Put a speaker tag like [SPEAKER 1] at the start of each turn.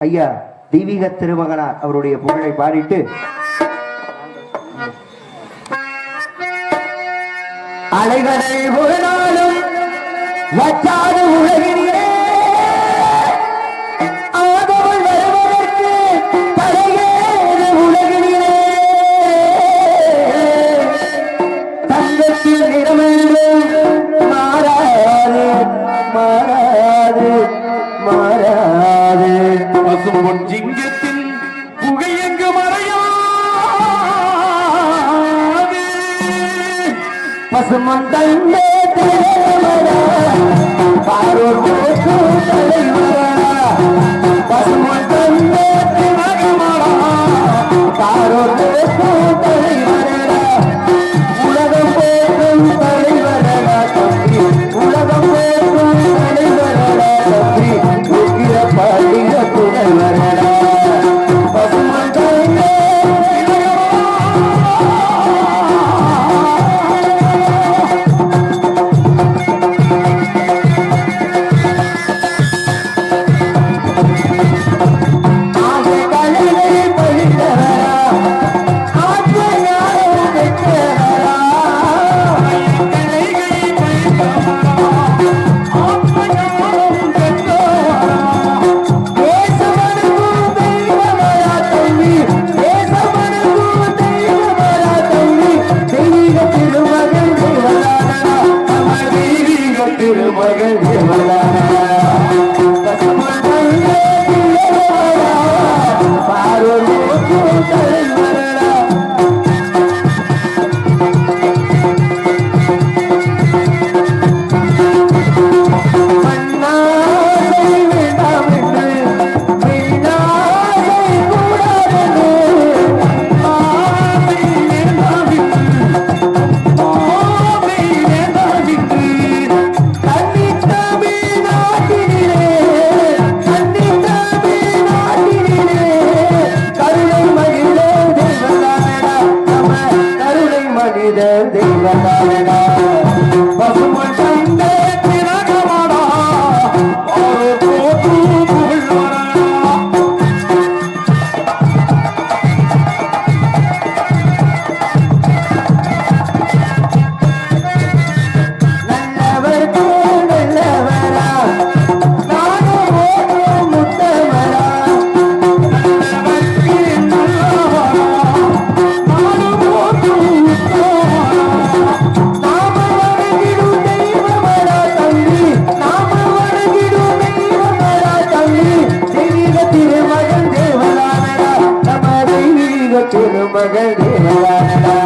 [SPEAKER 1] ஐயா தெய்வீக திருமகனார் அவருடைய புகழை பாடிட்டு அலைகளை புகழாலும் வச்சாது உலகினிலே ஆதவள் வருவதற்கு தலையேறு உலகினிலே. தங்கத்தில் நிறமென்றும் மாறாது மாறாது மாறாது.
[SPEAKER 2] பாசும் பொன் ஜிங்கத்தின் புகையெங்கு மறையாது?
[SPEAKER 1] பசுமண்டல் புலவரட திருமகள் Thank you. Thank you.